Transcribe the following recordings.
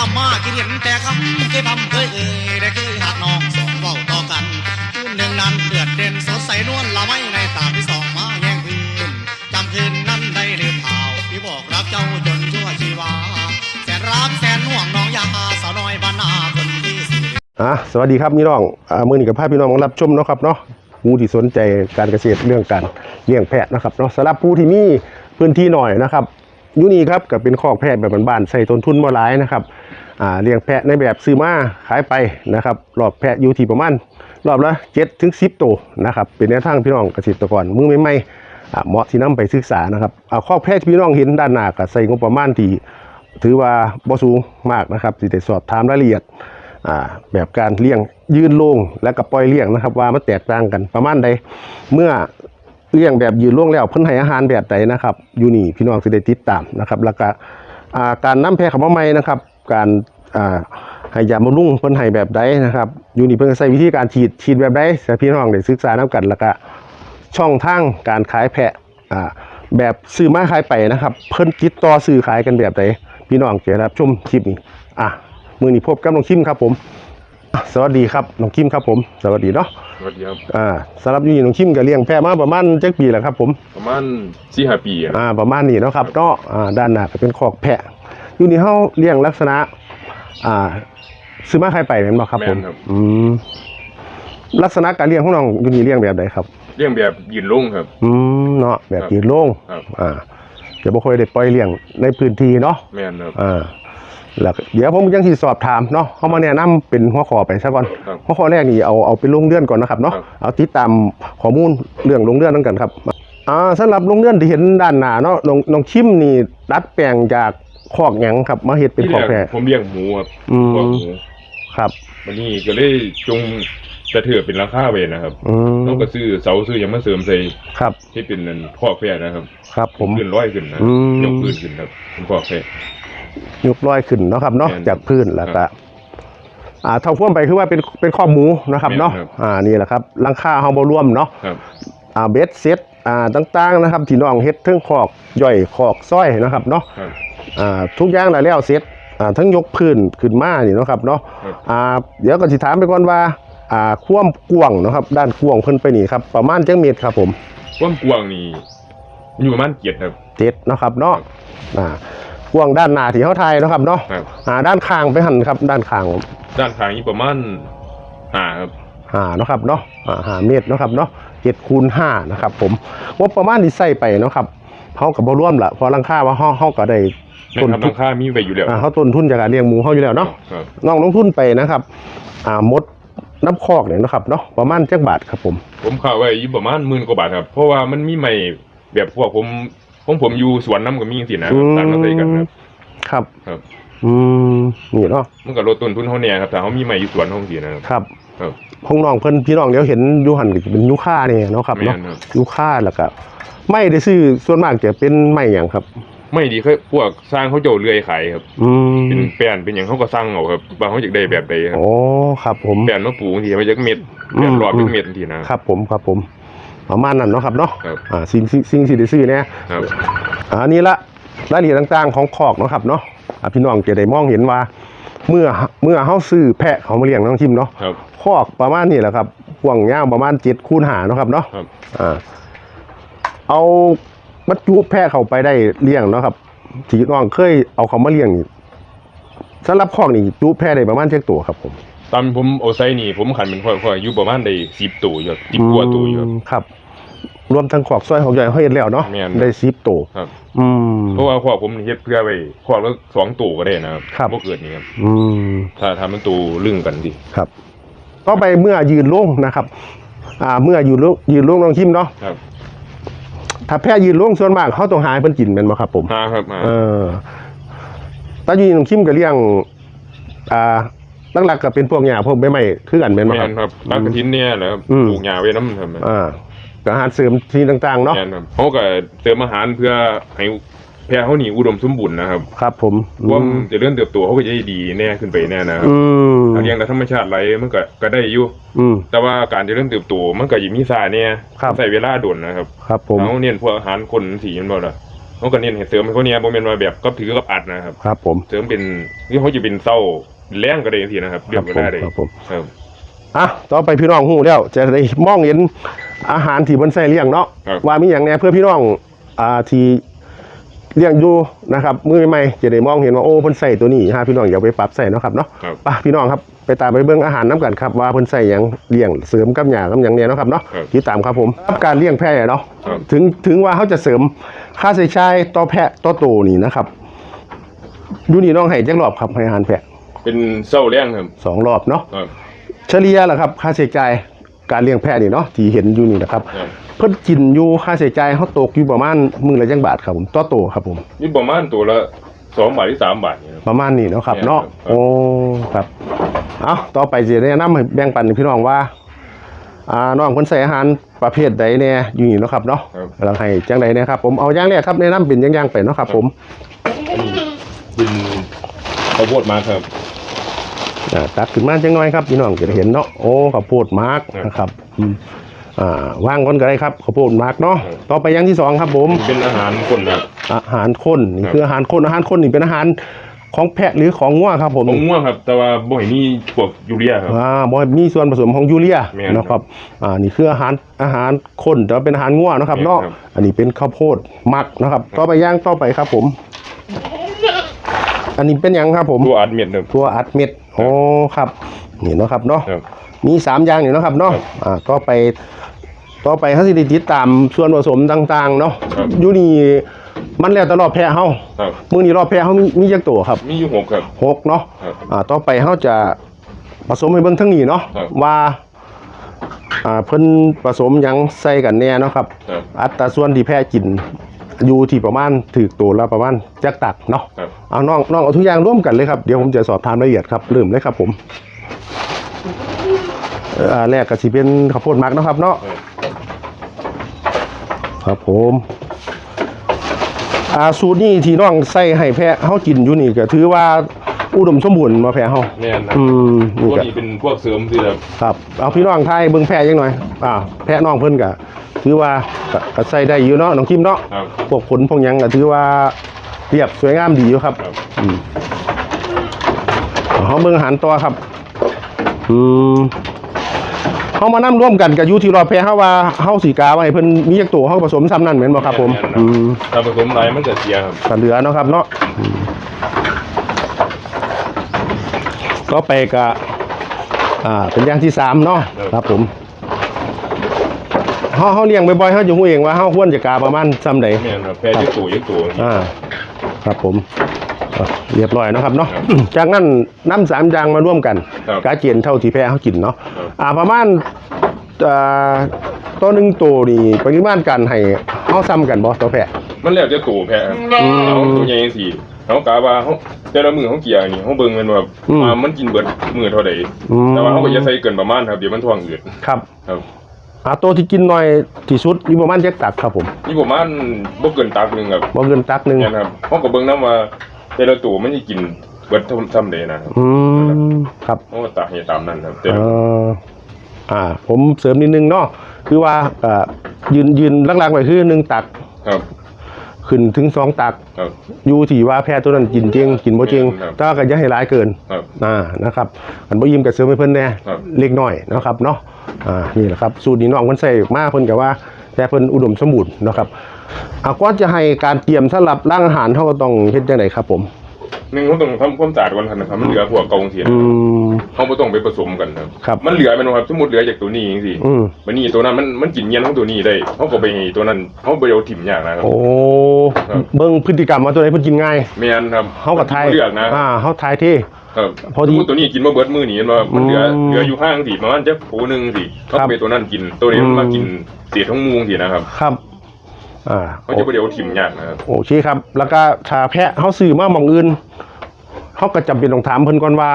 ยำมากินเห็นแต่คำเคยทำเคยเอ่ยได้เคยหักน้องสองเว้าต่อกันคืนหนึ่งนั้นเดือดเด่นสดใสนวลละไม่ในตาที่สองมาแย่งคืนจำคืนนั้นได้หรือเปล่าที่บอกรักเจ้าจนชั่วชีวาแสนรักแสนห่วงน้องยาสาวน้อยบ้านนาคนที่สี่อะสวัสดีครับพี่น้องอ่ามือหนี้กับพาพี่น้องมารับชมเนาะครับเนาะผู้ที่สนใจการเกษตรเรื่องการเลี้ยงแพะนะครับเนาะสำหรับผู้ที่มีพื้นที่หน่อยนะครับยูนี่ครับก็เป็นคอกแพะแบบบ้านๆใส่ต้นทุนบ่หลายนะครับ เลี้ยงแพะในแบบซื้อมาขายไปนะครับรอบแพะอยู่ที่ประมาณรอบละ7ถึง10ตัวนะครับเป็นแนวทางพี่น้องเกษตรกรมือใหม่ๆเหมาะที่นํไปศึกษานะครับอ่าคอแพะที่พี่น้องเห็นด้านหน้าก็ใส่งบประมาณที่ถือว่าบ่สูงมากนะครับสิได้สอบถามรายละเอียดแบบการเลี้ยงยืนลงและกับปล่อยเลี้ยงนะครับ ว่ามันแตกต่างกันประมาณใดเมื่อเลี้ยงแบบยืนลงแล้วเพิ่นให้อาหารแบบใดนะครับอยู่นี่พี่น้องสิได้ติดตามนะครับ แล้วก็การนํแพะข้ามาใหม่นะครับ การอ่าให้ยาบำรุงเพิ่นให้แบบใดนะครับอยู่นี่เพิ่นก็ใช้วิธีการฉีดฉีดแบบใดให้พี่น้องได้ศึกษานํกันแล้วก็ช่องทางการขายแพะอ่าแบบซื้อมาขายไปนะครับ เพิ่นติดต่อซื้อขายกันแบบไหนพี่น้องเจรับชมคลิปนี้อะมือนี้พบกับน้องคิมครับผมอะสวัสดีครับน้องคิมครับผม สวัสดีเนาะสวัสดีครับอ่าสำหรับอยูนี่น้องคิมก็เลี้ยงแพะมาประมาณจักปีแล้วครับผมประมาณสี่ห้าปีอะอ่าประมาณนี้เนาะครับเนาะอ่าด้านหน้าก็เป็นคอกแพะ อยู่นี่เฮาเลี้ยงลักษณะ อ่า ซื้อมาขายไปแม่นบ่ครับผมอืมลักษณะการเลี้ยงของน้องอยู่นี่เลี้ยงแบบใดครับ เลี้ยงแบบยืนลงครับ อืมเนาะแบบครับยืนโล่งครับ อ่าเดี๋ยวบ่ค่อยได้ปล่อยเลี้ยงในพื้นที่เนาะ แม่นครับ อ่าแล้วก็เดี๋ยวผมยังสิสอบถามเนาะเฮามาแนะนำเป็นหัวข้อไปซะก่อน ครับหัวข้อแรกนี่เอาเอาเป็นโรงเรือนก่อนนะครับเนาะ ครับ เอาติดตามข้อมูลเรื่องโรงเรือนนั่นกันครับ อ่าสำหรับโรงเรือนที่เห็นด้านหน้าเนาะน้องน้องคิมนี่ดัดแปลงจาก คอกหยังครับ มาเฮ็ดเป็นที่คอกแรแพะ กผมเลี้ยงหมูครับอืมพวกหมูครับ วันนี้ก็เลยจงจะเถื่อเป็นราคาไว้นะครับอืมต้องก็ซื้อเสาซื้อหยังมาเสริมใส่ครับ ที่เป็นนั่นคอกแพะนะครับครับผม ขึ้นร้อยขึ้นนะอืม ยกพื้นขึ้นครับเป็นคอกแพะ ยกร้อยขึ้นเนาะครับเนาะแม่นจากพื้นแล้วครัก็บอ่าเท่าพ่วงไปคือว่าเป็นเป็นข้อหมูนะครับเนาะแม่นครับ อ่านี่แหละครับหลังคาเฮาบ่รวมเนาะ ครับ อ่าเบสเซ็ตอ่าต่างๆนะครับที่น้องเฮ็ดทั้งขอกย่อยขอกซ้อยนะครับเนาะครับ อ่าทุกอย่างแล้วแล้วเสร็จอ่าทั้งยกพื้นขึ้นมานี่เนาะครับเนาะครับอ่าเดี๋ยวก็สิถามไปก่อนว่าอ่าความกว้างเนาะครับ ด้านกว้างเพิ่นไปนี่ครับประมาณจังเมตรครับผมความกว้างนี่อยู่ประมาณเกียรติครับเจ็ดเนาะครับเนาะอ่ากว้างด้านหน้าที่เฮาถ่ายเนาะครับเนาะครับอ่าด้านข้างไปหั่นครับ ด้านข้างด้านทางนี้ประมาณห้าครับห้าเนาะครับเนาะอ่าห้าเมตรเนาะครับเนาะเจ็ดคูณห้านะครับผมว่าประมาณที่ใส่ไปเนาะครับเขากับบ่ร่วมละเพราะหลังคาว่าเฮาเฮาก็ได้นะ ต้นครับทุรานคามีไว้อยู่แล้วอ่าเขาต้นทุนจากการเลี้ยงหมูเฮาอยู่แล้วเนาะครับน้องลงทุนไปนะครับอ่ามดน้ำคอกเนี่ยนะครับเนาะประมาณจักบาทครับผม ผมเข้าไว้อยู่ประมาณหมื่นกว่าบาทครับ เพราะว่ามันมีใหม่แบบพวกผมผมผมอยู่สวนน้ำกับมีอย่างสินะต่างมาใส่กันนะครับครับครับ อืมนี่เนาะมันก็ลดต้นทุนเขาเนี่ยครับแต่เขามีใหม่อยู่สวนห้องสีนะครับครับครับห้องน้องเพิ่นพี่น้องเดี๋ยวเห็นอยูหันก็จะเป็นยูค่าเนี่ยเนาะครับแม่เนาะนครับยูค่าแล้วก็ไม่ได้ซื้อส่วนมากจะเป็นไม่อย่างครับ ไม่ดีคือพวกสร้างเขาเจ้าเลื่อยขายครับ อืมเป็นแป้นเป็นอย่างเขาก็สร้างเอาครับบางเขาอยากได้แบบใดครับ โอ้ครับผม แป้นมาปลูกบางทีมันจะเม็ดแป้นรอบเป็นเม็ดบางทีนะ ครับผมครับผมประมาณนั้นเนาะครับเนาะครับ อ่าสิ่งสิ่งสิ่งที่ได้ซื้อเนี่ย ครับอ่านี่ละรายละเอียดต่างๆของคอกเนาะครับเนาะอ่าพี่น้องจะได้มองเห็นว่า เมื่อเมื่อเฮาซื้อแพะเขามาเลี้ยงน้องทิมเนาะครับ คอกประมาณนี้แหละครับกว้างยาวประมาณ7คูณ5เนาะครับเนาะครับ อ่าเอา บรรจุแพะเข้าไปได้เลี้ยงเนาะครับที่น้องเคยเอาเขามาเลี้ยงนี่สำหรับคอกนี่จุแพะได้ประมาณเจ็ดตัวครับ ผมตอนผมเอาไซนี่ ผมขันเป็นค่อยๆอยู่ประมาณได้สิบตัวอยู่สิบกว่าตัวอยู่ครับมครับ รวมทั้งขอกซอยของใหญ่เขาเฮ็ดแล้วเนาะแม่น ได้สิบตัว ครับอืม เพราะว่าขวบผมเฮ็ดเพื่อไปขวบละสองตัวก็ได้นะครับครับพวกเกิดนี่ครับอืม ถ้าทำเป็นตัวลึงกันดิครับต่อไปเมื่อยืนลงนะครับ อ่า เมื่อยืนลงยืนลงน้องทิมเนาะ ครับ ถ้าแพะยืนลงส่วนมากเขาต้องหาให้เพิ่นกินแม่นบ่ครับผมมาครับมาเออตาอยู่น้องทิมก็เลี้ยง อ่าหลักๆก็เป็นพวกหญ้าพวกใบไม้คือกันแม่นบ่แม่ครับ นครับปลากระทินเนี่ยแหละครับอืม ปลูกหญ้าไว้น้ำครับอ่าก็อาหารเสริมที่ต่างๆเนาะ แม่นครับเขาก็เติมอาหารเพื่อให้ แพะเขานี่อุดมสมบูรณ์นะครับครับผมว่ามันจะเริ่มเติบโตเขาก็จะได้ดีแน่ขึ้นไปแน่นะครับอืมถ้าเลี้ยงแต่ธรรมชาติไรมันก็ก็ได้อยู่อืมแต่ว่าการจะเริ่มเติบโตมันก็ยิ่มีสาเนี่ยครับใส่เวลาโดนนะครับครับผมเขาเน้นพวกอาหารคนสีมันบ่ล่ะเขาก็เน้นให้เสริมให้เขาเนี่ยบ่แม่นว่าแบบก็ถือกับอัดนะครับครับ ผมเสริมเป็นที่เขาจะเป็นเศร้าแรงก็ได้ทีนะครับคเรียรักบก็ผมได้เลยครับผมครับอะต่อไปพี่น้องหูแล้ว จะได้มองเห็นอาหารที่เพิ่นใส่เลี้ยงเนาะครับว่ามีอย่างแหน่เพื่อพี่น้องอ่าที่ เลี้ยงอยู่นะครับมือใหม่ๆจะได้มองเห็นว่าโอ้เพิ่นใส่ตัวนี้ฮะพี่น้องอย่าไปปรับใส่เนาะครับเนาะครับ ไปพี่น้องครับไปตามไปเบิ่งอาหารน้กันครับว่าเพิ่นใส่หยังเลี้ยงเสริมกับหยังกับหยังเนี่ยเนาะครับเนาะครับติดตามครับผมครับการเลี้ยงแพะเนาะครับ ถึงถึงว่าเขาจะเสริมค่าใช้จ่ายต่อแพะต่อโตนี่นะครับอยู่นี่น้องให้จักรอบครับให้อาหารแพะเป็นเศร้าแรงครับสองรอบเนาะครับเฉลี่ยล่ะครับค่าใช้จ่าย การเลี้ยงแพะนี่เนาะที่เห็นอยู่นี่นะครับครับ เพิ่นกินอยู่ค่าใช้จ่ายเขาตกอยู่ประมาณมื้อละจังบาทครับผมต่อโตครับผมนี่ประมาณตัวละสองบาทหรือสามบาทเนี่ยครับประมาณนี้เนาะครับเนี่ยเนาะครับ โอ้ครับเอาต่อไปสิแนะนำให้แบ่งปันให้พี่น้องว่าอ่าน้องเพิ่นใส่อาหารประเภทใดแน่อยู่นี่เนาะครับเนาะครับแล้วให้จังใดแน่ครับ ผมเอาอย่างแรกครับแนะนำเป็นอย่างๆไปเนาะครับ ผมเป็นข้าวโพดมาครับอ่า ตักขึ้นมาจังน้อยครับพี่น้องจะได้เห็นเนาะโอ้ข้าวโพดมาร์กครับนะครับอืมอ่าวางก่อนก็ได้ครับข้าวโพดมาร์กเนาะครับต่อไปอย่างที่สองครับผมเป็นอาหารคนครับอาหารข้นนี่ครับคืออาหารข้นอาหารข้นนี่เป็นอาหารของแพะหรือของงัวครับผมผมง่วงครับ แต่ว่าบ่ให้มีพวกยูเรียครับอ่าบ่มีส่วนผสมของยูเรียแม่นนะครับอ่านี่คืออาหารอาหารข้นแต่ว่าเป็นอาหารงัวนะครับแม่นเนาะครับอันนี้เป็นข้าวโพดมักนะครับ ต่อไปย่างต่อไปครับผม อันนี้เป็นหยังครับผมตัวอัดเม็ดครับตัวอัดเม็ด โอ้ครับนี่เนาะครับเนาะครับมีสามอย่างนี่เนาะครับเนาะครับอ่าต่อไปต่อไปเขาสิได้ติดตามส่วนผสมต่าง ๆ เนาะครับ อยู่นี่มันแล้วแต่รอบแพะเฮาครับมื้อนี้รอบแพะเฮามีมีจักตัวครับมีอยู่หกครับ หกเนาะครับอ่าต่อไปเขาจะผสมให้เบิ่งทั้งนี้เนาะครับ ว่าอ่าเพิ่นผสมหยังใส่กันแน่เนาะครับ ครับอัตราส่วนที่แพะกิน อยู่ที่ประมาณถือตัวละประมาณจักตักเนาะครับ เอาน้องน้องเอาทุกอย่างร่วมกันเลยครับเดี๋ยวผมจะสอบถามรายละเอียดครับเริ่มเลยครับผมเอ่ออ่าแรกก็สิเป็นข้าวโพดหมักเนาะครับเนาะครับครับผมอ่าสูตรนี้ที่น้องใส่ให้แพะเฮากินอยู่นี่ก็ถือว่าอุดมสมบูรณ์มาแพะเฮาแม่นนะอืมพนี่วกก็ นี้เป็นพวกเสริมที่แบบครับเอาพี่น้องไทยเบิ่งแพะยังหน่อยอ่าแพะน้องเพิ่นก็ ถือว่าก็ก็ใส่ได้อยู่เนาะน้องคิมเนาะครับ พวกขนพวกหยังก็ถือว่าเรียบสวยงามดีอยู่ครับครับอืมเฮาเบิ่งอาหารตัวครับอืมเฮามานํร่วมกันกับอยู่ที่รอบแพะเฮาว่าเฮาสิกาไว้ให้เพิ่นมีจักตัวเฮาผสมซ้ำนั่นแม่นบ่ครับ ผมอืม ถ้าผสมไรมันจะเสียครับ ก็เหลือเนาะครับเนาะอืมก็ไปกับอ่าเป็นอย่างที่สามเนาะครับผม เฮาเฮาเลี้ยงบ่อยๆเฮาจะฮู้เองว่าเฮาควรจะกาประมาณซ้ำใดแม่นครับแพ้ยึดตัวยึดตัวอ่า ครับผมอะเรียบร้อยเนาะครับเนาะครับจากนั้นน้ำสามอย่างมาร่วมกันครับกาเจียนเท่าที่แพ้เขากินเนาะครับ อ่าประมาณอ่าตัวหนึ่งตัวนี่ปริมาณการให้เฮาซ้ำกันบ่ตัวแพะมันแล้วจะตัวแพ้ครับอืมเอาตัวใหญ่สิเขากาว่าเขาแต่ละมือเขาเกี่ยนี่เขาเบิ่งกันว่าอืมว่ามันกินเบิดมือเท่าใดอืม แต่ว่าเขาก็จะใส่เกินประมาณครับเดี๋ยวมันท้องอืดครับ ครับ อ่าตัวที่กินน้อยที่สุดอยู่ประมาณจักตักครับผมนี่ประมาณบ่เกินตักหนึงครับบ่เกินตักหนึงเนี่ยนะครับเขาก็เบิ่งนํว่าแต่ละตัวมันสิกินเบิดเท่าซ้ำใดนะครับอืมครับเขาก็ตักให้ตามนั้นครับแต่เอ่ออ่า ผมเสริมนิดนึงเนาะคือว่าอ่ายืนยืนหลักๆไว้คือหนึ่งตักครับ ขึ้นถึงสองตัก ครับ อยู่ที่ว่าแพทย์ตัวนั้นกินจริงกินบ่จริงครับแต่ว่าก็อย่าให้ร้ายเกินครับอ่านะครับอันบ่ยิ้มก็เสริมให้เพิ่นแน่ครับ เล็กน้อยนะครับเนาะอ่านี่แหละครับสูตรนี้น้องเพิ่นใส่มาเพิ่นก็ว่า แต่เพิ่นอุดมสมบูรณ์เนาะครับอ่าก่อนจะให้การเตรียมสำหรับร่างอาหารเฮาก็ต้องเฮ็ดจังไดครับผม หนึ่งเขาต้องทำความสะอาดก่อนครับมันเหลือพวกเกาเสียอืม เขาบ่ต้องไปผสมกันครับครับ มันเหลือแม่นบ่ครับสมมุติเหลือจากตัวนี้จังซี่อืมมันนี่ตัวนั้นมันมันกินเงี้ยนของตัวนี้ได้เขาก็ไปให้ตัวนั้นเขาไปเอาถิ่มยากนะครับ โอ้ครับ เบิ่งพฤติกรรมว่าตัวไหนเพิ่นกินง่ายแม่นครับเฮาก็ทายเลือกนะอ่าเฮาทายที่ ครับพอดีสมมุติตัวนี้กินมาเบิดมื้อนี้เห็นว่ามันเหลืออืมเหลืออยู่ห้างสิประมาณจักผูหนึงสิเขาครับไปตัวนั้นกินตัวนี้มันมาอืม กินเศษทั้งมูงสินะครับ ครับ อ่าเขาจะไปเดี๋ยวถิ่มยากนะครับโอเคครับ แล้วก็ถ้าแพะเขาซื้อมาหมองอื่นเขาก็จำเป็นต้องถามเพิ่นก่อนว่า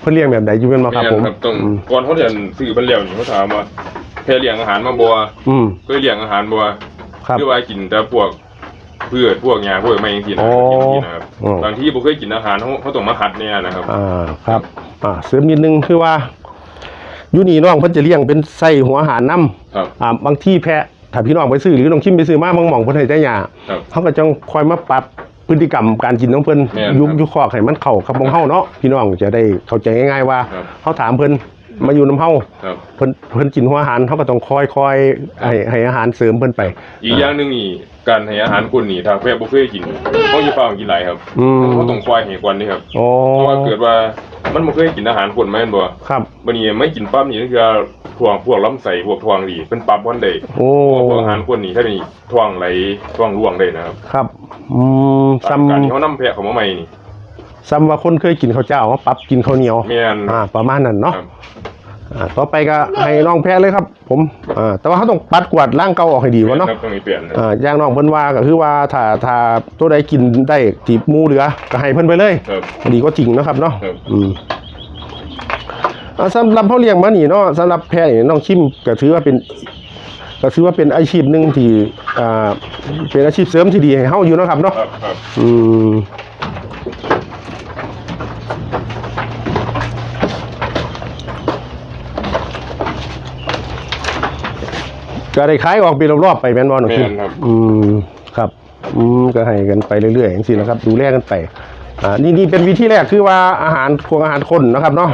เพิ่นเลี้ยงแบบใดอยู่เป็นมาครับแม่นผมครับต้องอืมก่อนเขาจะซื้อเพิ่นแล้วนี่เขาถามว่าแพ้เลี้ยงอาหารมาบ่อืมเคยเลี้ยงอาหารบ่ครับ หรือว่ากินแต่พวกพืชพวกหญ้าพวกไม้จังซี่นะอ๋อกินจังซี่นะครับอ๋อ บางทีบ่เคยกินอาหารเขาเขาต้องมาหัดเนี่ยนะครับ อ่าครับ อ่าเสริมนิดนึงคือว่าอยู่นี่น้องเพิ่นจะเลี้ยงเป็นไส้หัวอาหารน้ครับำอ่าบางที่แพะ ถ้าพี่น้องไปซื้อหรือน้องคิมไปซื้อมาบางหม่องเพิ่นให้แต่ยาครับ เขาก็จังคอยมาปรับพฤติกรรมการกินของเพิ่นแม่นครับยุบยุคอกให้มันเข้ากับของเฮาเนาะพี่น้องจะได้เข้าใจง่ายๆว่าครับ เฮาถามเพิ่นมาอยู่นํเฮาครับ เพิ่นเพิ่นกินหัวอาหารเฮาก็ต้องคอยคอยให้ให้อาหารเสริมเพิ่นไป อีกอย่างหนึงนี่ การให้อาหารคนนี่ถ้าแพ้บ่เคยกินเขาจะฟ้ากินหลายครับอืมเขาต้องควายให้ก่อนนี่ครับโอ้เพราะว่าเกิดว่ามันบ่เคยกินอาหารคนแม่นบ่ครับบัดนี้ไม่กินปั๊บนี่คือพวกพวกลำไส้พวกท้องนี่เป็นปั๊บวันใดโอ้พวกอาหารคนนี่ถ้ามีท้องไหลท้องร่วงได้นะครับ ครับอืมตามซ้ำการที่เขานำแพะเข้ามาใหม่นี่ซ้ำว่าคนเคยกินข้าวเจ้ามาปรับกินข้าวเหนียวแม่นอ่าประมาณนั้นเนาะครับอ่า ต่อไปก็ให้น้องแพ้เลยครับ ผมอ่าแต่ว่าเขาต้องปัดกวาดร่างเก่าออกให้ดีวะเนาะครับต้องมีเปลี่ยนนะอ่าอย่างน้องเพิ่นว่าก็คือว่าถ้าถ้าตัวใดกินได้ตีบหมูเหลือก็ให้เพิ่นไปเลยครับดีก็จริงเนาะครับเนาะครับอืมอ่าสำหรับเขาเลี้ยงมานี่เนาะสำหรับแพะนี่น้องชิมก็ถือว่าเป็นก็ถือว่าเป็นอาชีพหนึ่งที่อ่าเป็นอาชีพเสริมที่ดีให้เฮาอยู่เนาะครับเนาะครับครับอืม ก็ได้ขายออกเป็นรอบๆไปแม่นบ่น้องชิมแม่นครับ อืมครับอืมก็ให้กันไปเรื่อยๆอย่างนี้นะครับ ดูแลกันไปอ่านี่นี่เป็นวิธีแรกคือว่าอาหารพวกอาหารคนนะครับเนาะ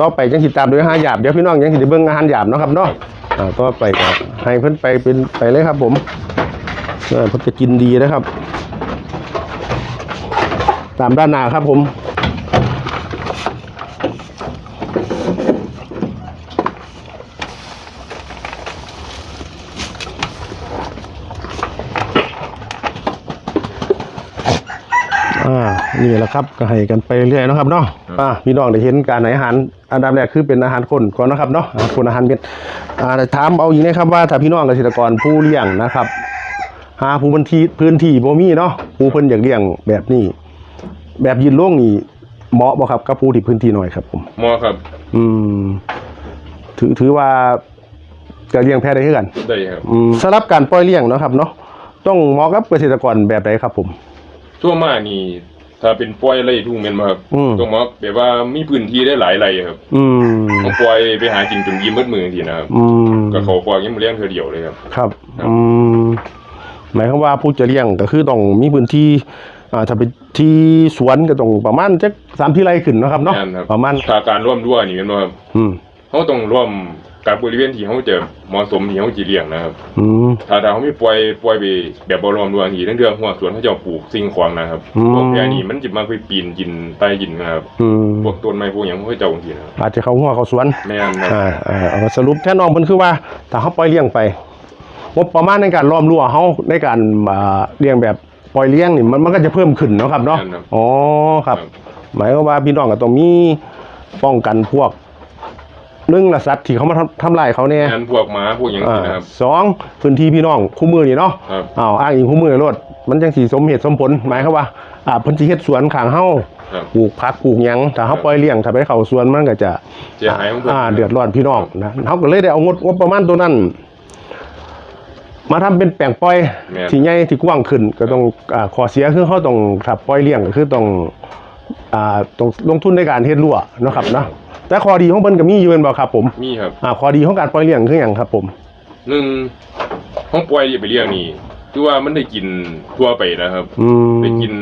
ต่อไปยังติดตามโดยอาหารหยาบเดี๋ยวพี่น้องยังติดเบิ่งอาหารหยาบเนาะครับเนาะอ่าต่อไปก็ให้เพิ่นไปเป็นไปเลยครับ ผมเออเพิ่นจะกินดีนะครับ ตามด้านหน้าครับผม อ่า นี่แหละครับก็ให้กันไปเรื่อยๆเนาะครับเนาะอ่าพี่น้องได้เห็นการให้อาหารอันดับแรกคือเป็นอาหารคนก่อนนะครับเนาะอาหารคนอาหารเม็ดอ่าแต่ถามเอาอีกนะครับว่าถ้าพี่น้องเกษตรกรผู้เลี้ยงนะครับหาผู้พื้นที่พื้นที่บ่มีเนาะผู้เพิ่นอยากเลี้ยงแบบนี้ แบบยืนโล่งนี่เหมาะบ่ครับกับผู้ที่พื้นที่น้อยครับผมหมอครับ อืม ถือถือว่าจะเลี้ยงแพะได้คือกันได้ครับอืมสำหรับการปล่อยเลี้ยงเนาะครับเนาะต้องเหมาะกับเกษตรกรแบบใดครับผมทั่วมานี่ ถ้าเป็นปล่อยไร่ทุ่งแม่นบ่ครับอืม ต้องมาแบบว่ามีพื้นที่ได้หลายไร่ครับอืมเขาปล่อยไปหากินจนยิ้มมืดมือทีนะครับอืมก็เขาปล่อยยิ้มเลี้ยงเธอเดียวเลยครับครับ ครับ อืม หมายความว่าผู้จะเลี้ยงก็คือต้องมีพื้นที่ อ่า ถ้าเป็นที่สวนก็ต้องประมาณจักสามที่ไร่ขึ้นเนาะครับเนาะ แม่นครับ ประมาณ ถ้าการร่วมด้วยนี่แม่นบ่ครับอืม เขาต้องร่วม กับบริเวณที่เขาจะเหมาะสมที่เขาจะเลี้ยงนะครับอืม ถ้าถ้าเขาไม่ปล่อยปล่อยไปแบบบ่รวมด้วยทีทั้งเรื่องหัวสวนเขาจะปลูกสิ่งของนะครับอืม พวกแพนี่มันจะมาไปปีนกินใต้กินนะครับอืมพวกต้นไม้พวกหยังเขาจะเอาทีนะครับอาจจะเข้าหัวเข้าสวน แม่นครับอ่าอ่าเอามาสรุปแท่น้องเพิ่นคือว่าถ้าเขาปล่อยเลี้ยงไปงบประมาณในการล้อมรั้วเขาในการอ่าเลี้ยงแบบปล่อยเลี้ยงนี่มันมันก็จะเพิ่มขึ้นเนาะครับเนาะแม่นครับอ๋อครับ หมายความว่าพี่น้องก็ต้องมีป้องกันพวก หนึ่งละสัตว์ที่เขามาทำทำลายเขาเนี่ยแม่นพวกหมาพวกหยังอ่าสินะครับ สองพื้นที่พี่น้องคู่มือนี่เนาะครับ อ้าวอ้างอิงคู่มือรถมันจังสีสมเหตุสมผลหมายความว่าอ่าเพิ่นสิเฮ็ดสวนข้างเฮาครับ ปลูกผักปลูกหยังถ้าเฮาปล่อยเลี้ยงถ้าไปเข้าสวนมันก็จะเสียหายของเพิ่น อ่าเดือดร้อนพี่น้องนะเขาก็เลยได้เอางบงบประมาณตัวนั้น มาทำเป็นแปลงปล่อยแม่น ที่ใหญ่ที่กว้างขึ้น ก็ต้องอ่าขอเสียคือเขาต้องถ้าปล่อยเลี้ยงก็คือต้องอ่าต้องลงทุนในการเฮ็ดรั้วเนาะครับเนาะ แต่ข้อดีของเพิ่นก็มีอยู่แม่นบ่ครับผมมีครับอ่าข้อดีของการปล่อยเลี้ยงคือหยังครับผมหนึ่งห้องปล่อยไปเลี้ยงนี่คือว่ามันได้กินทั่วไปนะครับอืม ได้กิน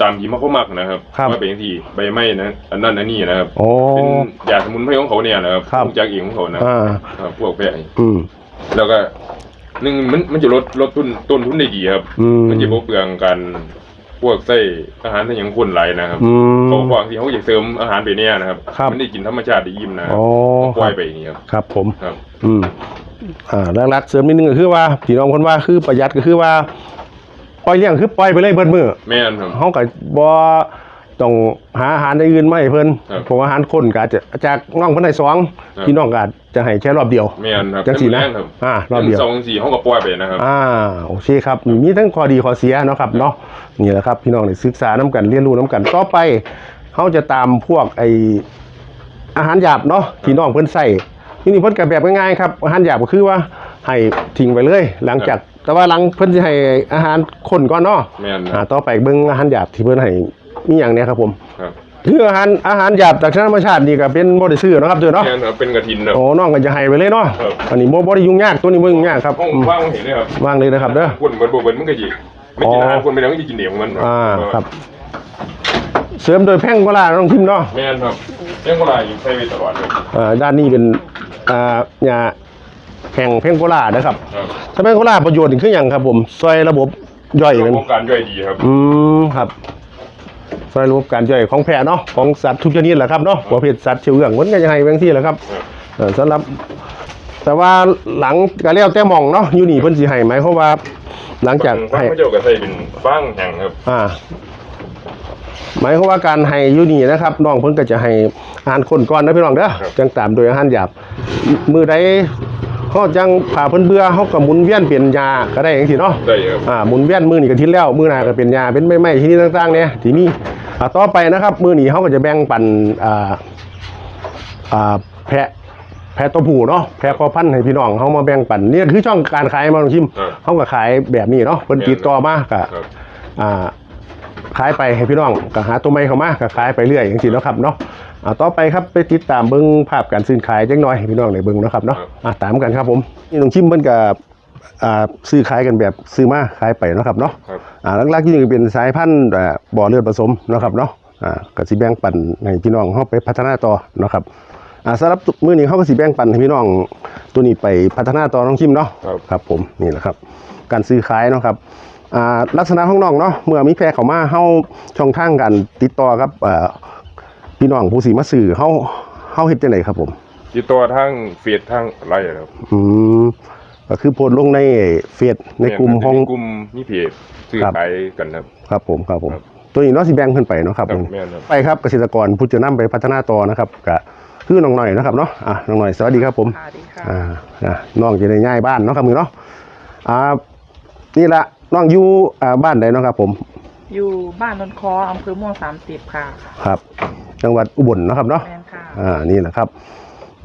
ตามที่มันเขามักนะครับครับว่าเป็นอย่างที่ใบไม้นะอันนั้นอันนี้นะครับโอ้เป็นยาสมุนไพรของเขาเนี่ยนะครับครับ จากเองของเขานะอ่าครับพวกแพะนี่อืม แล้วก็หนึ่งมันมันจะลดลดต้นต้นทุนได้ดีครับ อืม มันจะบ่เปลืองการ พวกไส้อาหารที่ยังคนหลายนะครับอืม เขาบอกที่เขาอยากเสริมอาหารไปเนี่ยนะครับครับ มันได้กินธรรมชาติได้ยิ้มนะอ๋อปล่อยครับไปอย่างนี้ครับครับผม ครับอืม อ่าหลักๆเสริมนิดนึงก็คือว่าพี่น้องคนว่าคือประหยัดก็คือว่าปล่อยเลี้ยงคือปล่อยไปเลยเบิดมือแม่นครับ เฮาก็บ่ ต้องหาอาหารอย่างอื่นมาให้เพิ่นครับผมอาหารคนก็อาจจะจากน้องเพิ่นได้สองครับ พี่น้องก็อาจจะให้แค่รอบเดียว แม่นครับจังสินะแม่ครับอ่ารอบเดียว สองสี่เขาก็ปล่อยไปนะครับ อ่าโอเคครับมีทั้งข้อดีข้อเสียเนาะครับเนาะนี่แหละครับพี่น้องได้ศึกษาน้กันเรียนรู้น้กันต่อไปเขาจะตามพวกไออาหารหยาบเนาะที่น้องเพิ่นใส่ที่นี่เพิ่นก็แบบง่ายๆครับอาหารหยาบก็คือว่าให้ทิ้งไปเลย หลังจากแต่ว่าหลังเพิ่นสิให้อาหารคนก่อนเนาะแม่นอ่าครับต่อไปเบิ่งอาหารหยาบที่เพิ่นให้ มีหยังเนี่ยครับผมครับคืออาหารอาหารหยาบจากธรรมชาตินี่ก็เป็นบ่ได้ซื้อเนาะครับเด้อเนาะแม่นครับเป็นกระถินครับโอ้น้องก็จะให้ไปเลยเนาะครับ อันนี้บ่บ่ได้ยุ่งยากตัวนี้บ่ยุ่งยากครับห้องอืมว่างเห็นเลยครับวางเลยนะครับเด้อ คนเบิดบ่เบิดมันก็สิไม่กินอาหารคนไปแล้วก็สิกินเดี่ยวของมันอ่าครับ เสริมโดยแพ่งโกลาน้องทิมเนาะแม่นครับยังเวลาอยู่ใช้ไว้ตลอดเลยอ่าด้านนี้เป็นอ่าหญ้าแห่งแพ่งโกลานะครับครับถ้าแพ่งโกลาประโยชน์นี่คือหยังครับผมช่วยระบบย่อยระกันบบการย่อยดีครับ อืมครับ ช่วยระบบการย่อยของแพะเนาะของสัตว์ทุกชนิดแหละครับเนาะประเภทสัตว์เชื่องมันก็จะให้แบงที่แหละครับครับเออสำหรับ แต่ว่าหลังก็แล้วแต่หมองเนาะอยู่นี่เพิ่นสิให้ไหมเพราะว่า หลังจากฟางให้พระเจ้าก็ใส่เป็นฟางแห้งครับอ่าหมายความว่าการให้อยู่นี่นะครับน้องเพิ่นก็จะให้อาหารคนก่อนนะพี่น้องเด้อจังตามโดยอาหารหยาบมือใดเฮาจังผ่าเพิ่นเบื่อเฮาก็หมุนเวียนเปลี่ยนยาก็ได้จังซี่เนาะได้ครับอ่าหมุนเวียนมือนี่ก็ทิ้แล้วมือหน้าก็เป็นยาเป็นไม้ไม้ที่นี่ต่างๆเนี่ยที่นี่อ่า ต่อไปนะครับมือนี่เขาก็จะแบ่งปันอ่าอ่าแพะแพะตัวผู้เนาะแพะพอพันธุ์ให้พี่น้องเขามาแบ่งปันเนี่ยคือช่องการขายมาลองชิมครับเขาก็ขายแบบนี้เนาะเพิ่นติดต่อมาก็ครับอ่าขายไปให้พี่น้องก็หาตัวใหม่เข้ามาก็ขายไปเรื่อยอย่างที่เนาะครับเนาะอ่าต่อไปครับไปติดตามเบิ่งภาพการซื้อขายจังน้อยให้พี่น้องได้เบิ่งเนาะครับเนาะอ่าตามกันครับผมนี่น้องชิมเพิ่นก็ อ่าซื้อขายกันแบบซื้อมาขายไปเนาะครับเนาะครับ อ่าหลักๆที่นี่เป็นสายพันธุ์เอ่อบ่อเลือดผสมเนาะครับเนาะอ่าก็สิแบ่งปันให้พี่น้องเฮาไปพัฒนาต่อเนาะครับอ่าสำหรับมื้อนี้เฮาก็สิแบ่งปันให้พี่น้องตัวนี้ไปพัฒนาต่อน้องคิมเนาะครับ ครับผมนี่แหละครับ การซื้อขายเนาะครับอ่าลักษณะของน้องเนาะเมื่อมีแพรเข้ามาเฮาช่องทางการติดต่อครับเอ่อพี่น้องผู้สิมาซื้อเฮาเฮาเฮ็ดจังไดครับผม ติดต่อทางเฟซทางไลน์ครับ อืม ก็คือโพสต์ลงในเฟซในกลุ่มของ ในกลุ่มนี่เพจซื้อครับ ขายกันครับ ครับผมครับผม ครับตัวนี้เนาะสิแบ่งขึ้นไปเนาะครับครับผมแม่นครับ ไปครับเกษตรกรผู้จะนำไปพัฒนาต่อนะครับก็คือน้องหน่อยนะครับเนาะอะน้องหน่อยสวัสดีครับผมสวัสดีค่ะอ่าอะน้องจะได้ง่ายบ้านเนาะครับมือเนาะอ่านี่ละน้องอยู่อ่าบ้านใดเนาะครับผมอยู่บ้านนนคออำเภอม่วงสามสิบค่ะ ครับ จังหวัดอุบลเนาะครับเนาะแมนค่ะ อ่านี่แหละครับ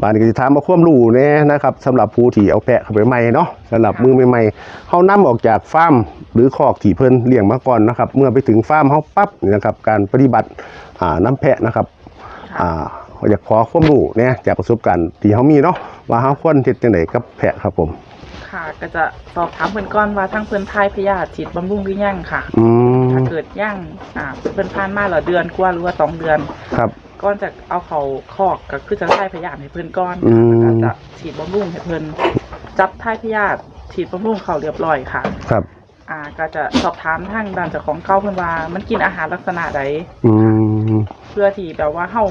บ้านนี้ก็จะถามมาความรู้แน่นะครับสำหรับผู้ที่เอาแพะเข้าไปใหม่เนาะสำหรับมือใหม่ๆเขานํออกจากฟาร์มหรือคอกที่เพิ่นเลี้ยงมาก่อนนะครับ เมื่อไปถึงฟาร์มเขาปั๊บนี่นะครับ การปฏิบัติอ่าน้ำแพะนะครับอ่าอยากขอความรู้เนี่ยจากประสบการณ์ที่เขามีเนาะว่าเขาควรเฮ็ดจังไดกับแพะครับผมค่ะก็จะสอบถามเพื่อนก้อนว่าทั้งเพื่อนทายพยาธิฉีดบำรุงหรือยังค่ะอืมถ้าเกิดยังอ่าเพื่อนผ่านมาเหรอเดือนกว่าหรือว่าสองเดือนครับ ก้อนจะเอาเขาคอกก็คือจะทายพยาธิให้เพื่อนก้อนอืค่ะมแล้วก็จะฉีดบำรุงให้เพื่อนจับทายพยาธิฉีดบำรุงเขาเรียบร้อยค่ะ ครับ อ่าก็จะสอบถามทางด้านเจ้าของเก้าเพื่อนว่า มันกินอาหารลักษณะใดอืมเพื่อที่แบบว่าเขา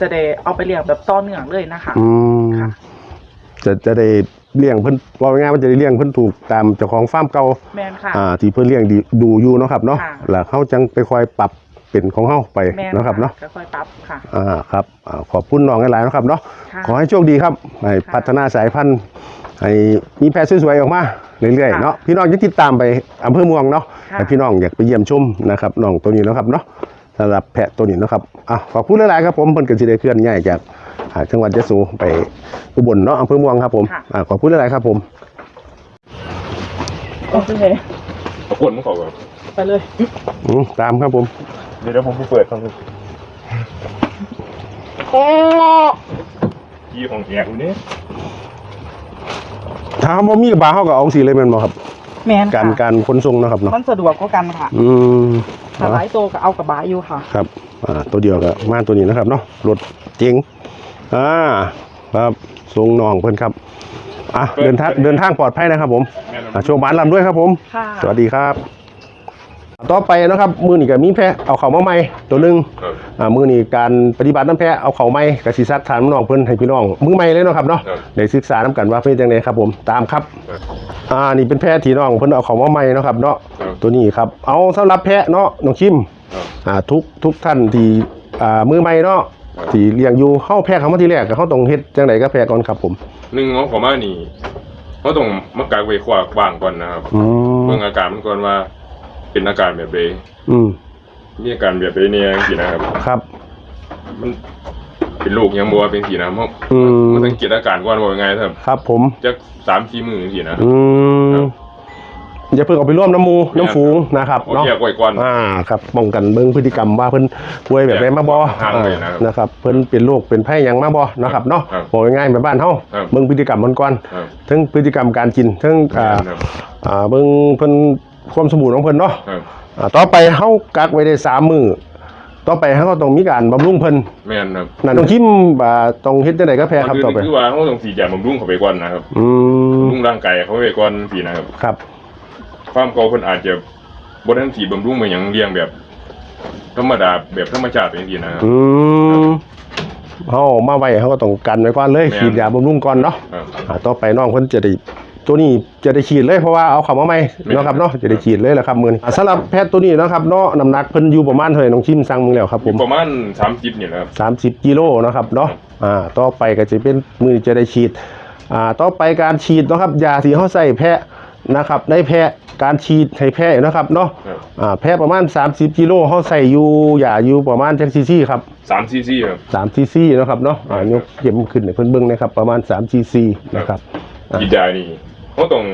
จะได้เอาไปเลี้ยงแบบต่อเนื่องเลยนะคะ อืมค่ะ จะจะได้เลี้ยงเพิ่นว่าง่ายๆว่าจะได้เลี้ยงเพิ่นถูกตามเจ้าของฟาร์มเก่า แมนค่ะ อ่าที่เพิ่นเลี้ยงดีดูอยู่เนาะครับเนาะค่ะ แล้วเขาจังไปคอยปรับ เป็นของเฮาไปแมนเนาะครับเนาะก็ค่อยปรับค่ะ อ่าครับอ่าขอบคุณน้องหลายๆเนาะครับเนาะค่ะ ขอให้โชคดีครับให้ค่ะพัฒนาสายพันธุ์ให้มีแพะสวยๆออกมาเรื่อยๆค่ะเนาะพี่น้องยังติดตามไปอำเภอเมืองเนาะค่ะ ให้พี่น้องอยากไปเยี่ยมชมนะครับน้องตัวนี้เนาะครับเนาะสำหรับแพะตัวนี้เนาะครับอะขอบคุณหลายๆครับผมเพิ่นก็สิได้เคลื่อนย้ายจากอ่าจังหวัดยะโสไปอุบลเนาะอำเภอเมืองครับผมค่ะอ่าขอบคุณหลายๆครับผม โอเคปรากฏมันเขาแบบไปเลย อืมตามครับผม เดี๋ยวเดี๋ยวผมไปเปิดฟังดูยี่ของแหกนี่ถ้าบ่มีบาร์เฮาก็เอาสิเลยแม่นบ่ครับ แมนการค่ะการขนส่งเนาะครับเนาะมันสะดวกกว่ากันค่ะอืมถ้าหลายตัวก็เอากับบาอยู่ค่ะ ครับอ่าตัวเดียวก็มาตัวนี้นะครับเนาะรถเจ๋งอ่าครับส่งน้องเพิ่นครับอะเดินทางเดินทางปลอดภัยนะครับผมแม่นอะโชว์หมานลำด้วยครับผม ค่ะ สวัสดีครับ ต่อไปนะครับมือนี่ก็มีแพะเอาเขามาใหม่ตัวหนึงครับอ่ามือนี่การปฏิบัติน้ำแพะเอาเขาใหม่กับสีซักถามน้องเพิ่นให้พี่น้องมือใหม่เลยเนาะครับเนาะครับได้ศึกษาน้ำกันว่าเป็นจังไดครับผมตามครับครับอ่านี่เป็นแพะที่น้องเพิ่นเอาเขามาใหม่เนาะครับเนาะครับตัวนี้ครับเอาสำหรับแพะเนาะน้องคิมครับอ่าทุกทุกท่านที่อ่ามือใหม่เนาะครับที่เลี้ยงอยู่เข้าแพะเขามาที่แรกก็เขาต้องเฮ็ดจังไดก็แพะก่อนครับผมหนึ่งของผมว่านี่เขาต้องมากักไว้ขวากว่างก่อนนะครับอืมเบิ่งอาการมันก่อนว่า เป็นอาการแบบใดอืมมีอาการแบบใดเนี่ยสินะครับ ครับ มันเป็นลูกยังบัวเป็นสีนะเพราะอืม มันสังเกตอาการก่อนว่ายังไงครับครับผม จักสามสี่มือสินะ อืครัมบอย่าเพิ่งเอาไปร่วมน้ำหมูน้ำฝูงนะครับเอาเนาะแยกไว้ก่อนอ่าครับป้องกันเบิ่งพฤติกรรมว่าเพิ่นป่วยแบบใดมาบ่ห่างๆไว้นะครับนะครับ เพิ่นเป็นโรคเป็นไข้หยังมาบ่นะครับเนาะครับบอกง่ายๆแบบบ้านเฮาครับเบิ่งพฤติกรรมมันก่อนครับ ทั้งพฤติกรรมการกินทั้งอ่าครับ อ่าเบิ่งเพิ่น ความสมบูรณ์ของเพิ่นเนาะครับอ่าต่อไปเฮากักไว้ได้สามมื้อต่อไปเฮาก็ต้องมีการบำรุงเพิ่นแม่นครับนั่นต้องทิมบ่าต้องเฮ็ดจังไดก็แพ้ครับต่อไป คือว่าเขาต้องสีแจกบำรุงเขาไปก่อนนะครับอืมบำรุงร่างกายเขาไปก่อนสีนะครับครับความเก่าเพิ่นอาจจะบ่ได้สีบำรุงมาหยังเลี้ยงแบบ ธรรมดาแบบธรรมชาติอย่างนี้นะครับ อืมเฮามาไว้เฮาก็ต้องกันไว้ก่อนเลยแม่น ฉีดยาบำรุงก่อนเนาะครับ อ่าต่อไปน้องเพิ่นจะได้ ตัวนี้จะได้ฉีดเลยเพราะว่าเอาเข้ามาใหม่แม่นเนาะครับเนาะจะได้ฉีดเลยแหละครับมื้อนี้อ่าสำหรับแพทย์ตัวนี้เนาะครับเนาะน้ำหนักเพิ่นอยู่ประมาณเท่าไหร่น้องชิมสั่งมึงแล้วครับผมประมาณ30นี่แหละครับ30กิโลเนาะครับเนาะอ่าต่อไปก็จะเป็นมือจะได้ฉีดอ่าต่อไปการฉีดเนาะครับยาที่เฮาใส่แพะนะครับในแพะการฉีดให้แพะนะครับเนาะครับอ่าแพะประมาณ 30กิโลเฮาใส่อยู่ยาอยู่ประมาณจักซีซีครับ3ซีซีครับ3ซีซีนาะครับเนาะอ่ายกเข็มขึ้นให้เพิ่นเบิ่งนะครับประมาณ3ซีซีนะครับกินยานี่ เขาต้อง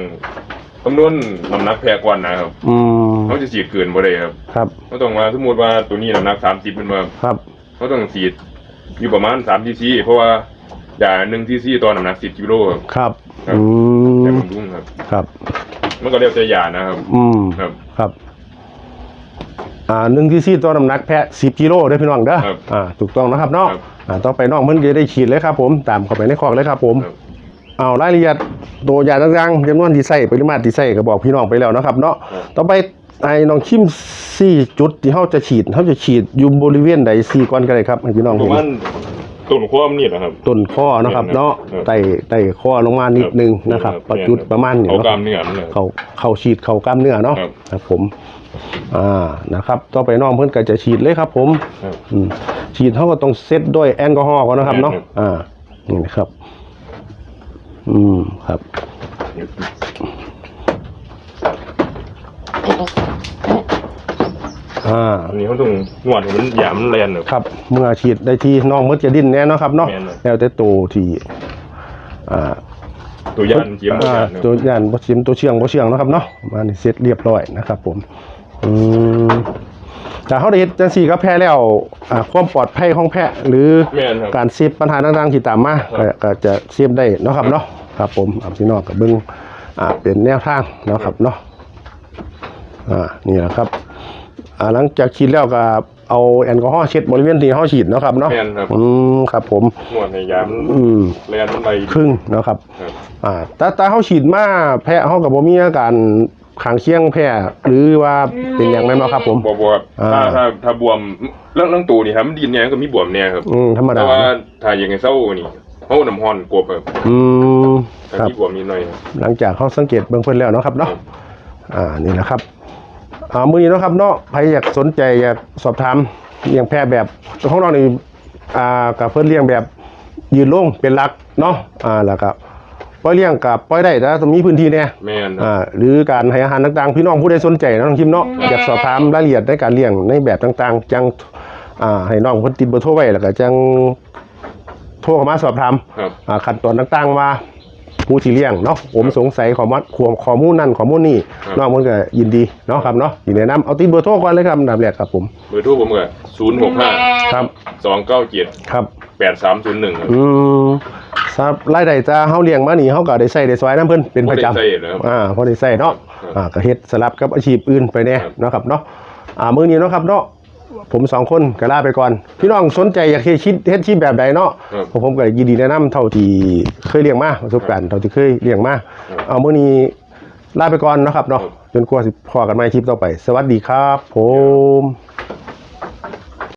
คำนวณน้ำหนักแพรก่อนนะครับอืมเขาจะฉีดเกินบ่ได้ครับครับ เขาต้องว่าสมมุติว่าตัวนี้น้ำหนัก30เป็นว่าครับ เขาต้องฉีดอยู่ประมาณ3ซีซีเพราะว่ายา1ซีซีต่อน้ำหนัก10กิโลครับ ครับครับ อืแต่มบำรุงครับ ครับ มันก็เรียกแต่ยานะครับ อืมครับ ครับ อ่าหนึ่งที่ซี่ตัวน้ำหนักแพะสิบกิโลเด้อพี่น้องเด้อครับอ่าถูกต้องนะครับเนาะครับ อ่าต่อไปน้องเพิ่นจะได้ฉีดเลยครับผมตามเข้าไปในคอกเลยครับผม ครับ เอารายละเอียดตัวยาต่างๆจำนวนที่ใส่ปริมาตรที่ใส่ก็บอกพี่น้องไปแล้วนะครับ เนาะครับต่อไปไอ้น้องชิมสี่จุดที่เขาจะฉีดเขาจะฉีดอยู่บริเวณใดสี่ก้อนก็ได้ครับให้พี่น้องปเห็ระน มาณต้นขั้วมันนี่แหละครับ ต้นข้อนะครับเนาะครับ ไต่ไต่ข้อลงมานิดนึงนะครับครับประจุดประมาณนี้เอาเนาะกล้ามเนื้อมันเลย เขาเขาฉีดเขากล้ามเนื้อเนาะครับ ครับผม อ่านะครับต่อไปน้องเพื่อนก็จะฉีดเลยครับผมครับ อืมฉีดเขาก็ต้องเซตด้วยแอลกอฮอล์ก่อนนะครับเนาะครับ อ่านี่นะครับ อืมครับอ่าอันนี้เขาต้องนวดให้มันหยามมันแลนเลยครับเมื่อฉีดได้ที่น้องมดจะดิ้นแน่เนาะครับเนาะแม่นเลย แล้วแต่ตัวที่อ่า ตัวยานเจียมอ่าตัตัววย่านบ่เสียมตัวเชียงบ่เชียงเนาะครับเนาะมานี่เสร็จเรียบร้อยนะครับผมอืม แต่เขาได้เฮ็ดจังซี่ก็แพ้แล้วอ่าความปลอดภัยของแพะหรือแม่นครับการเซฟปัญหาต่างๆที่ตามมาครัก็บก็จะเซฟได้เนาะครับเนาะครับผมเอาพี่น้องกับเบิ่งอ่าเป็นแนวทางเนาะครับเนาะอ่านี่แหละครับอ่าหลังจากฉีดแล้วก็เอาแอลกอฮอล์เช็ดบริเวณที่เขาฉีดเนาะครับเนาะแม่นครับ อืมครับผมนวดให้หยามอืมแลนมันไปครึ่งเนาะครับ ครับ อ่าแต่แต่เขาฉีดมาแพ้เขากับบ่มีอาการ ขางเคียงแพ้หรือว่าเป็นอย่างนั้นเนาะครับผมบวบอ่า ถ้าถ้าถ้าบวมเรื่องเรื่องตัวนี่ครับมันดินเนี่ยก็มีบวมเนี่ยครับอืมธรรมแต่ดาว่าถ้าอย่างไงเศร้านี่เขาน้ำฮอนกบครับอืมถ้าครับ มีบวมนิดหน่อยครับหลังจากเขาสังเกตเบื้องต้นแล้วเนาะครับเนาะครับอ่า นี่แหละครับอ่ามือนี้เนาะครับเนาะ ใครอยากสนใจอยากสอบถามเลี้ยงแพะแบบของเรานี่อ่ากับเพื่อนเลี้ยงแบบยืนลงเป็นหลักเนาะ อ่า แล้วก็ ปล่อยเลี้ยงกับปล่อยได้แต่ต้องมีพื้นที่เนี่ยแม่นครับ อ่าหรือการให้อาหารต่างๆ พี่น้องผู้ใดสนใจนะน้องคิมเนาะอยากสอบถามรายละเอียดในการเลี้ยงในแบบต่างๆ จังอ่าให้น้องเพิ่นติดเบอร์โทรไว้แล้วก็จังโทรเข้ามาสอบถามครับ อ่าขั้นตอนต่างๆมาผู้ที่เลี้ยงเนาะผมสงสัยข้อมูลความข้อมูลนั่นข้อมูลนี่ครับ น้องมันก็ยินดีเนาะครับเนาะยินดีแนะนำเอาติดเบอร์โทรก่อนเลยครับอันดับแรกครับผมเบอร์โทรผมก็ศูนย์หกห้าครับสองเก้าเจ็ดครับแปดสามศูนย์หนึ่งครับอืม ทราบรายได้จะเฮาเลี้ยงมานี่เฮาก็ได้ใช้ได้ซอยน้ำเพิ่นเป็นประจำบ่ได้ใส่แล้วอ่าพอได้ใส่เนาะครับอ่าก็เฮ็ดสลับกับอาชีพอื่นไปแน่ครับ เนาะครับเนาะอ่ามื้อนี้เนาะครับเนาะผมสองคนก็ลาไปก่อน พี่น้องสนใจอยากเฮ็ดชิดเฮ็ดชีพแบบใดเนาะครับ ผมผมก็ยินดีแนะนำเท่าที่เคยเลี้ยงมาประสบการณ์เท่าที่เคยเลี้ยงมาครับเอามื้อนี้ลาไปก่อนเนาะครับเนาะครับจนกว่าสิพอกันใหม่คลิปต่อไป สวัสดีครับ ผม